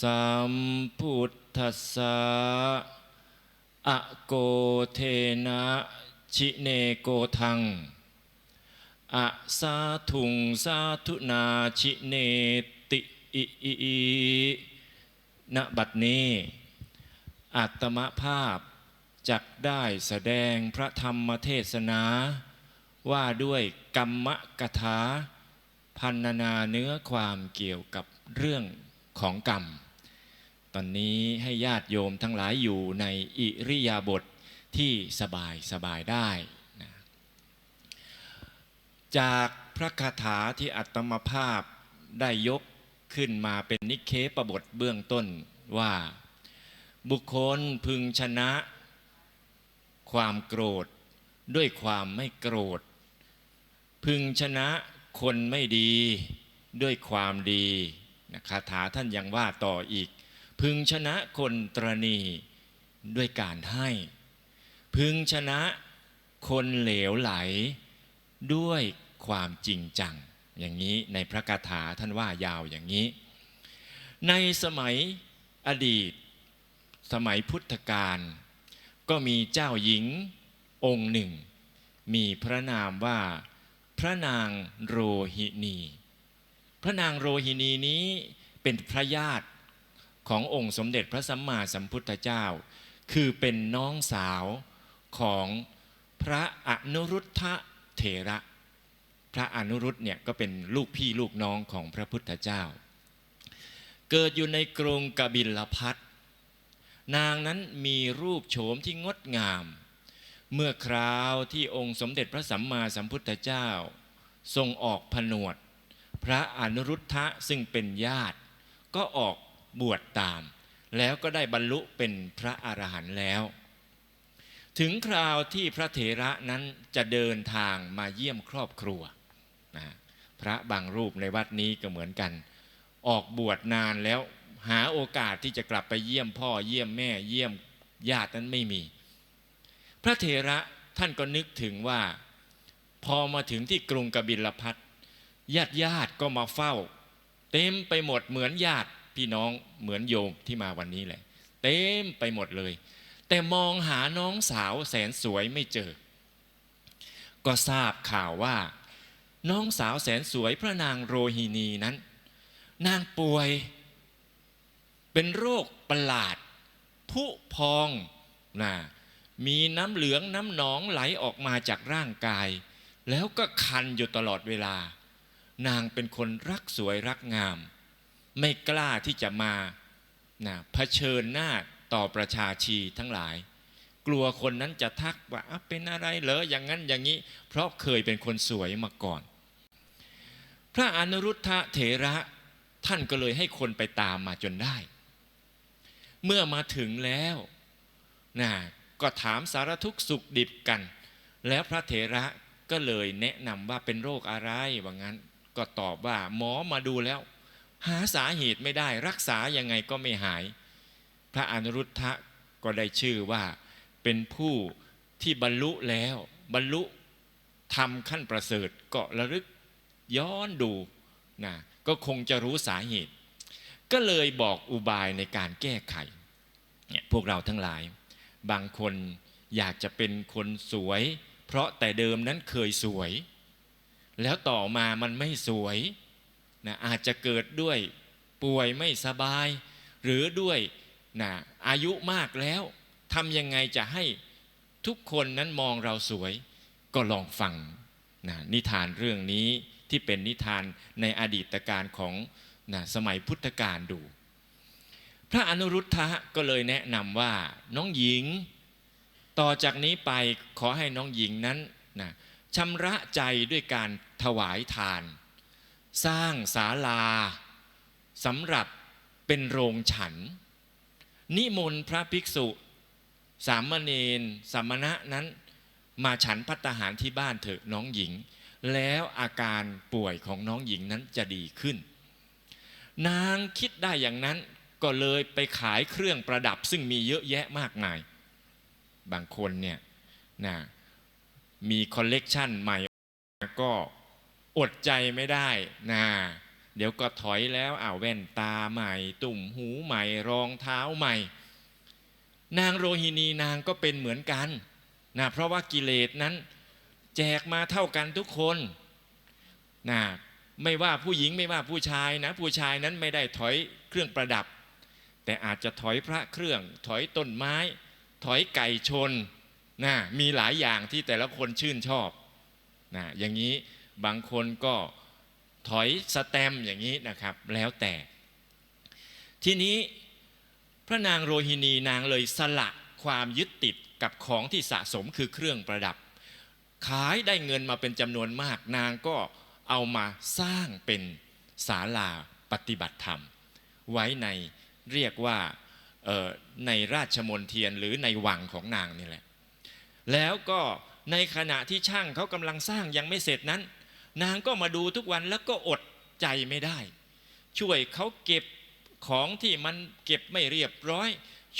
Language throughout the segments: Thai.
สัมพุทธัสสะอะโกเทนะชิเนโกทังอะสาธุงสาธุนาชิเนติอิอิอิณบัดนี้อาตมภาพจักได้แสดงพระธรรมเทศนา ว่าด้วยกรรมกถาพันนาเนื้อความเกี่ยวกับเรื่องของกรรม ตอนนี้ให้ญาติโยมทั้งหลายอยู่ในอิริยาบถทที่สบายสบายได้นะจากพระคาถาที่อัตมภาพได้ยกขึ้นมาเป็นนิเคปบทเบื้องต้นว่า บุคคลพึงชนะ ความโกรธด้วยความไม่โกรธ พึงชนะคนไม่ดีด้วยความดีนะคาถาท่านยังว่าต่ออีก พึงชนะคนตรณีด้วยการให้ พึงชนะคนเหลวไหลด้วยความจริงจัง อย่างนี้ในพระคาถาท่านว่ายาวอย่างนี้ ในสมัยอดีต สมัยพุทธกาลก็มีเจ้าหญิงองค์หนึ่ง มีพระนามว่าพระนางโรหินี พระนางโรหินีนี้เป็นพระญาติ ขององค์สมเด็จพระสัมมาสัมพุทธเจ้า คือเป็นน้องสาวของพระอนุรุทธะเถระ พระอนุรุตเนี่ยก็เป็นลูกพี่ลูกน้องของพระพุทธเจ้า เกิดอยู่ในกรุงกบิลพัทนางนั้นมีรูปโฉมที่งดงาม เมื่อคราวที่องค์สมเด็จพระสัมมาสัมพุทธเจ้า ทรงออกผนวด พระอนุรุทธะซึ่งเป็นญาติ ก็ออก บวชตาม แล้วก็ได้บรรลุเป็นพระอรหันต์แล้ว ถึงคราวที่พระเถระนั้นจะเดินทางมาเยี่ยมครอบครัวนะพระบางรูปในวัดนี้ก็เหมือนกัน ออกบวชนานแล้วหาโอกาสที่จะกลับไปเยี่ยมพ่อเยี่ยมแม่เยี่ยมญาตินั้นไม่มี พระเถระท่านก็นึกถึงว่า พอมาถึงที่กรุงกบิลพัทญาติญาติก็มาเฝ้า เต็มไปหมดเหมือนญาติ พี่น้องเหมือนโยมที่มาวันนี้แหละ เต็มไปหมดเลย แต่มองหาน้องสาวแสนสวยไม่เจอ ก็ทราบข่าวว่า น้องสาวแสนสวยพระนางโรฮินีนั้น นางป่วย เป็นโรคประหลาด ผุพองนะมีน้ำเหลืองน้ำหนองไหลออกมาจากร่างกาย แล้วก็คันอยู่ตลอดเวลา นางเป็นคนรักสวยรักงาม ไม่กล้าที่จะมานะเผชิญหน้าต่อประชาชีทั้งหลาย กลัวคนนั้นจะทักว่าเป็นอะไรเหรออย่างนั้นอย่างนี้ เพราะเคยเป็นคนสวยมาก่อน พระอนุรุทธะเถระท่านก็เลยให้คนไปตามมาจนได้ เมื่อมาถึงแล้วนะก็ถามสารทุกสุขดิบกัน แล้วพระเถระก็เลยแนะนำว่าเป็นโรคอะไรว่างั้น ก็ตอบว่าหมอมาดูแล้ว หาสาเหตุไม่ได้ รักษายังไงก็ไม่หาย พระอนุรุทธะก็ได้ชื่อว่าเป็นผู้ที่บรรลุแล้ว บรรลุทำขั้นประเสริฐก็ระลึกย้อนดูนะก็คงจะรู้สาเหตุ ก็เลยบอกอุบายในการแก้ไขเนี่ยพวกเราทั้งหลาย บางคนอยากจะเป็นคนสวย เพราะแต่เดิมนั้นเคยสวย แล้วต่อมามันไม่สวย นะอาจจะเกิดด้วยป่วยไม่สบาย หรือด้วยนะอายุมากแล้วทำยังไงจะให้ทุกคนนั้นมองเราสวย ก็ลองฟังนะนิทานเรื่องนี้ที่เป็นนิทานในอดีตการของนะสมัยพุทธกาลดู พระอนุรุทธะก็เลยแนะนำว่าน้องหญิง ต่อจากนี้ไปขอให้น้องหญิงนั้นนะชำระใจด้วยการถวายทาน สร้างศาลาสำหรับเป็นโรงฉัน นิมนต์พระภิกษุ สามเณรสามณะนั้นมาฉันพัตตาหารที่บ้านเถอะน้องหญิง แล้วอาการป่วยของน้องหญิงนั้นจะดีขึ้น นางคิดได้อย่างนั้นก็เลยไปขายเครื่องประดับซึ่งมีเยอะแยะมากมาย บางคนเนี่ยนะมีคอลเลกชันใหม่ก็ อดใจไม่ได้นะเดี๋ยวก็ถอยแล้วอ้าวแว่นตาใหม่ ตุ่มหูใหม่รองเท้าใหม่ นางโรฮินีนางก็เป็นเหมือนกันนะเพราะว่ากิเลสนั้น แจกมาเท่ากันทุกคนนะไม่ว่าผู้หญิงไม่ว่าผู้ชายนะ ผู้ชายนั้นไม่ได้ถอยเครื่องประดับ แต่อาจจะถอยพระเครื่อง ถอยต้นไม้ ถอยไก่ชนนะมีหลายอย่างที่แต่ละคนชื่นชอบนะอย่างนี้ บางคนก็ถอยสแตมอย่างนี้นะครับ แล้วแต่ ทีนี้พระนางโรฮินีนางเลยสละความยึดติดกับของที่สะสมคือเครื่องประดับ ขายได้เงินมาเป็นจำนวนมาก นางก็เอามาสร้างเป็นศาลาปฏิบัติธรรม ไว้ในเรียกว่าในราชมนเทียนหรือในวังของนางนี่แหละ แล้วก็ในขณะที่ช่างเขากำลังสร้างยังไม่เสร็จนั้น นางก็มาดูทุกวันแล้วก็อดใจไม่ได้ ช่วยเขาเก็บของที่มันเก็บไม่เรียบร้อย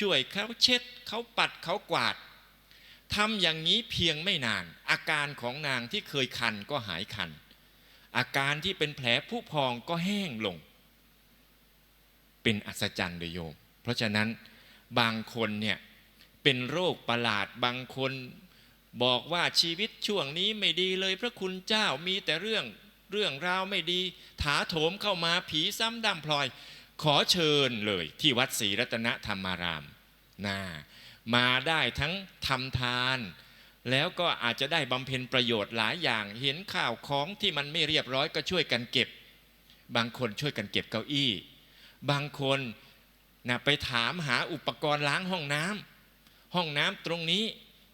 ช่วยเขาเช็ดเขาปัดเขากวาดทำอย่างนี้เพียงไม่นาน อาการของนางที่เคยคันก็หายคัน อาการที่เป็นแผลผุพองก็แห้งลง เป็นอัศจรรย์เลยโยม เพราะฉะนั้นบางคนเนี่ยเป็นโรคประหลาดบางคน บอกว่าชีวิตช่วงนี้ไม่ดีเลย พระคุณเจ้ามีแต่เรื่องเรื่องราวไม่ดี ถาโถมเข้ามาผีซ้ำดำพลอย ขอเชิญเลยที่วัดศรีรัตนธรรมารามนะมาได้ทั้งทำทาน แล้วก็อาจจะได้บำเพ็ญประโยชน์หลายอย่าง เห็นข่าวของที่มันไม่เรียบร้อยก็ช่วยกันเก็บ บางคนช่วยกันเก็บเก้าอี้ บางคนนะไปถามหาอุปกรณ์ล้างห้องน้ำห้องน้ำตรงนี้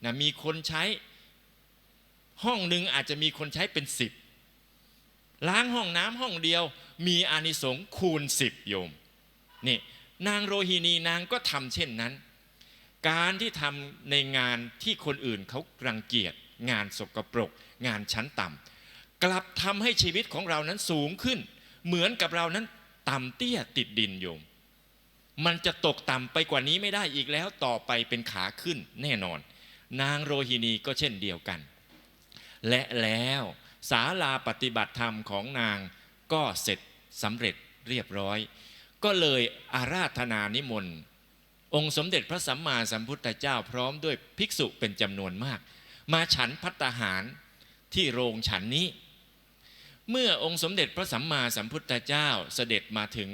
นะมีคนใช้ห้องหนึ่งอาจจะมีคนใช้เป็นสิบล้างห้องน้ำห้องเดียว มีอานิสงส์คูณสิบโยมนี่นางโรฮินีนางก็ทำเช่นนั้น การที่ทำในงานที่คนอื่นเขารังเกียจงานสกปรก งานชั้นต่ำกลับทำให้ชีวิตของเรานั้นสูงขึ้น เหมือนกับเรานั้นต่ำเตี้ยติดดินโยม มันจะตกต่ำไปกว่านี้ไม่ได้อีกแล้วต่อไปเป็นขาขึ้นแน่นอน นางโรฮินีก็เช่นเดียวกัน และแล้วศาลาปฏิบัติธรรมของนางก็เสร็จสำเร็จเรียบร้อย ก็เลยอาราธนานิมนต์องค์สมเด็จพระสัมมาสัมพุทธเจ้าพร้อมด้วยภิกษุเป็นจำนวนมาก มาฉันพัตตาหารที่โรงฉันนี้ เมื่อองค์สมเด็จพระสัมมาสัมพุทธเจ้าเสด็จมาถึง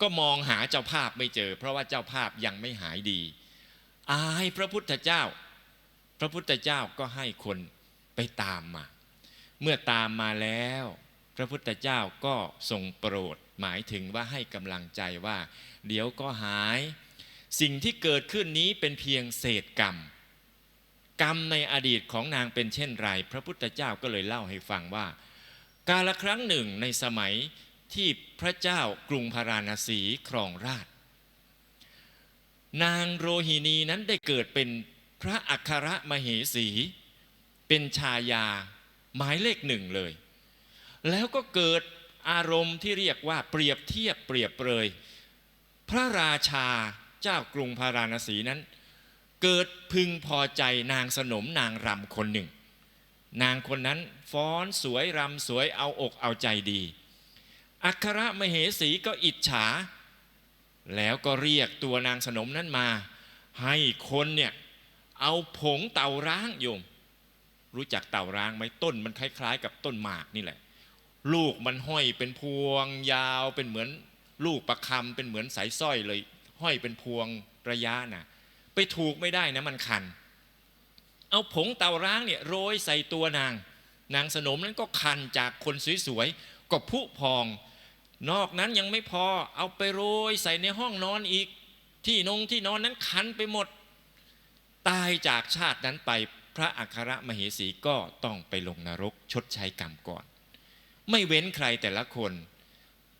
ก็มองหาเจ้าภาพไม่เจอ เพราะว่าเจ้าภาพยังไม่หายดี อายพระพุทธเจ้า ระพุทธเจ้าก็ให้คนไปตามมา เมื่อตามมาแล้ว พระพุทธเจ้าก็ทรงโปรดหมายถึงว่าให้กำลังใจว่า เดี๋ยวก็หาย สิ่งที่เกิดขึ้นนี้เป็นเพียงเศษกรรม กรรมในอดีตของนางเป็นเช่นไร พระพุทธเจ้าก็เลยเล่าให้ฟังว่า กาลครั้งหนึ่งในสมัยที่พระเจ้ากรุงพาราณสีครองราชนางโรฮินีนั้นได้เกิดเป็น พระอัครมเหสี เป็นชายาหมายเลขหนึ่งเลย แล้วก็เกิดอารมณ์ที่เรียกว่าเปรียบเทียบเปรียบเปรย พระราชาเจ้ากรุงพาราณสีนั้น เกิดพึงพอใจนางสนมนางรำคนหนึ่ง นางคนนั้นฟ้อนสวยรำสวยเอาอกเอาใจดี อัครมเหสีก็อิจฉา แล้วก็เรียกตัวนางสนมนั้นมา ให้คนเนี่ย เอาผงเต่าร้างโยม รู้จักเต่าร้างไหมต้นมันคล้ายๆ กับต้นหมากนี่แหละ ลูกมันห้อยเป็นพวงยาวเป็นเหมือนลูกประคำเป็นเหมือนสายสร้อยเลย ห้อยเป็นพวงระยะนะ่ะ ไปถูกไม่ได้นะมันคัน เอาผงเต่าร้างเนี่ยโรยใส่ตัวนาง นางสนมนั้นก็คันจากคนสวยๆก็พุพอง นอกนั้นยังไม่พอเอาไปโรยใส่ในห้องนอนอีก ที่นงที่นอนนั้นคันไปหมด ตายจากชาตินั้นไปพระอัครมเหสีก็ต้องไปลงนรกชดใช้กรรมก่อน ไม่เว้นใครแต่ละคน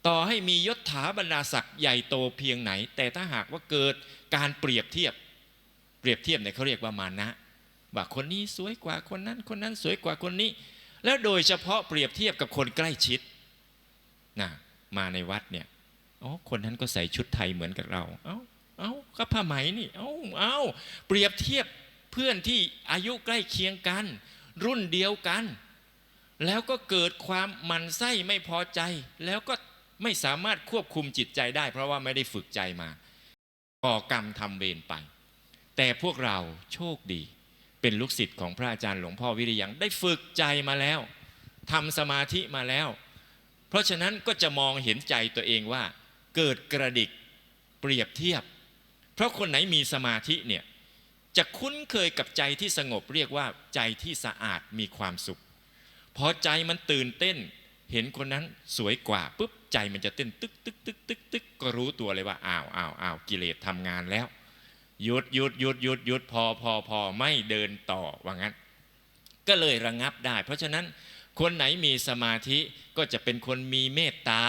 ต่อให้มียศถาบรรดาศักดิ์ใหญ่โตเพียงไหน แต่ถ้าหากว่าเกิดการเปรียบเทียบ เปรียบเทียบเนี่ยเขาเรียกว่ามานะว่าคนนี้สวยกว่าคนนั้น คนนั้นสวยกว่าคนนี้ แล้วโดยเฉพาะเปรียบเทียบกับคนใกล้ชิดนะมาในวัดเนี่ยอ๋อคนนั้นก็ใส่ชุดไทยเหมือนกับเราเอ้า เอ้าก็ผ้าไหมนี่ เอ้าเอ้าเปรียบเทียบเพื่อนที่อายุใกล้เคียงกัน รุ่นเดียวกัน แล้วก็เกิดความหมันไส้ไม่พอใจ แล้วก็ไม่สามารถควบคุมจิตใจได้ เพราะว่าไม่ได้ฝึกใจมาก่อกรรมทำเวรไป แต่พวกเราโชคดี เป็นลูกศิษย์ของพระอาจารย์หลวงพ่อวิริยังได้ฝึกใจมาแล้วทำสมาธิมาแล้ว เพราะฉะนั้นก็จะมองเห็นใจตัวเองว่า เกิดกระดิกเปรียบเทียบ เพราะคนไหนมีสมาธิเนี่ยจะคุ้นเคยกับใจที่สงบเรียกว่าใจที่สะอาดมีความสุข พอใจมันตื่นเต้น เห็นคนนั้นสวยกว่าปุ๊บใจมันจะเต้นตึกตึกตึกตึกตึกก็รู้ตัวเลยว่าอ้าวอ้าวอ้าวกิเลสทำงานแล้วหยุดหยุดหยุดหยุดหยุดพอพอพอไม่เดินต่อว่างั้น ก็เลยระงับได้ เพราะฉะนั้นคนไหนมีสมาธิก็จะเป็นคนมีเมตตา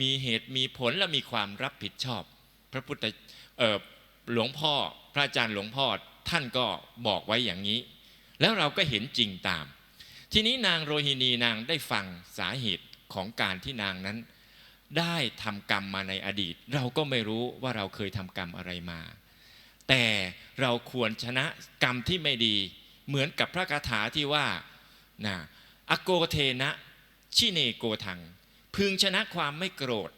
มีเหตุมีผลและมีความรับผิดชอบ พระพุทธเอ่อ หลวงพ่อพระอาจารย์หลวงพ่อท่านก็บอกไว้อย่างนี้ แล้วเราก็เห็นจริงตาม ทีนี้นางโรฮินีนางได้ฟังสาเหตุของการที่นางนั้น ได้ทำกรรมมาในอดีต เราก็ไม่รู้ว่าเราเคยทำกรรมอะไรมา แต่เราควรชนะกรรมที่ไม่ดี เหมือนกับพระคาถาที่ว่านะอโกเทนะชิเนโกทัง พึงชนะความไม่โกรธ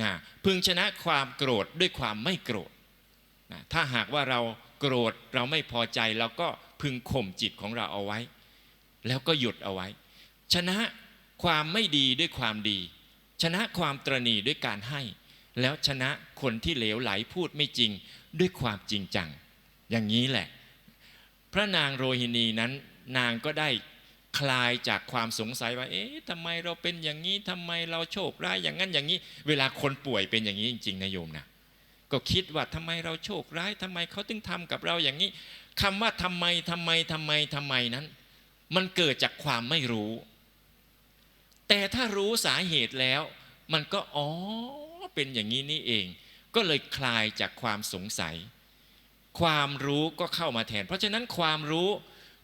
นะพึงชนะความโกรธด้วยความไม่โกรธ นะถ้าหากว่าเราโกรธเราไม่พอใจเราก็พึงข่มจิตของเราเอาไว้ แล้วก็หยุดเอาไว้ ชนะความไม่ดีด้วยความดี ชนะความตรณีด้วยการให้ แล้วชนะคนที่เหลวไหลพูดไม่จริงด้วยความจริงจัง อย่างนี้แหละ พระนางโรฮินีนั้นนางก็ได้คลายจากความสงสัยว่า เอ๊ะทำไมเราเป็นอย่างนี้ทำไมเราโชคร้ายอย่างนั้นอย่างนี้ เวลาคนป่วยเป็นอย่างนี้จริงๆนะโยมนะ ก็คิดว่าทำไมเราโชคร้ายทำไมเขาถึงทำกับเราอย่างนี้คำว่าทำไมทำไมทำไมทำไมนั้น มันเกิดจากความไม่รู้ แต่ถ้ารู้สาเหตุแล้ว มันก็อ๋อเป็นอย่างนี้นี่เอง ก็เลยคลายจากความสงสัย ความรู้ก็เข้ามาแทน เพราะฉะนั้นความรู้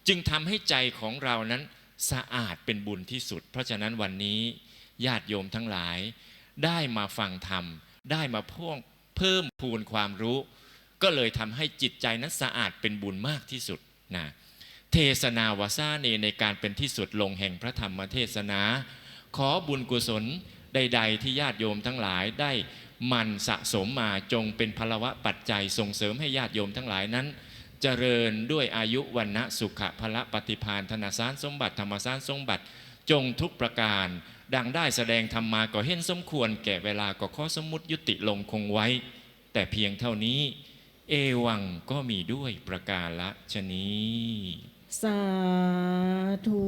จึงทำให้ใจของเรานั้นสะอาดเป็นบุญที่สุด เพราะฉะนั้นวันนี้ญาติโยมทั้งหลาย ได้มาฟังธรรม ได้มาพ่วง เพิ่มพูนความรู้ ก็เลยทำให้จิตใจนั้นสะอาดเป็นบุญมากที่สุดนะเทศนาวาซาเนในการเป็นที่สุดลงแห่งพระธรรมเทศนา ขอบุญกุศลใด ๆ ที่ญาติโยมทั้งหลายได้มันสะสมมาจงเป็นพลวะปัจจัยส่งเสริมให้ญาติโยมทั้งหลายนั้น เจริญด้วยอายุวันนะสุขะพละปฏิพานธนาสารสมบัติธรรมสารสมบัติ จงทุกประการ ดังได้แสดงธรรมมาก็เห็นสมควร แก่เวลาก็ข้อสมมติยุติลงคงไว้ แต่เพียงเท่านี้ เอวังก็มีด้วยประการละชนี้ สาธุ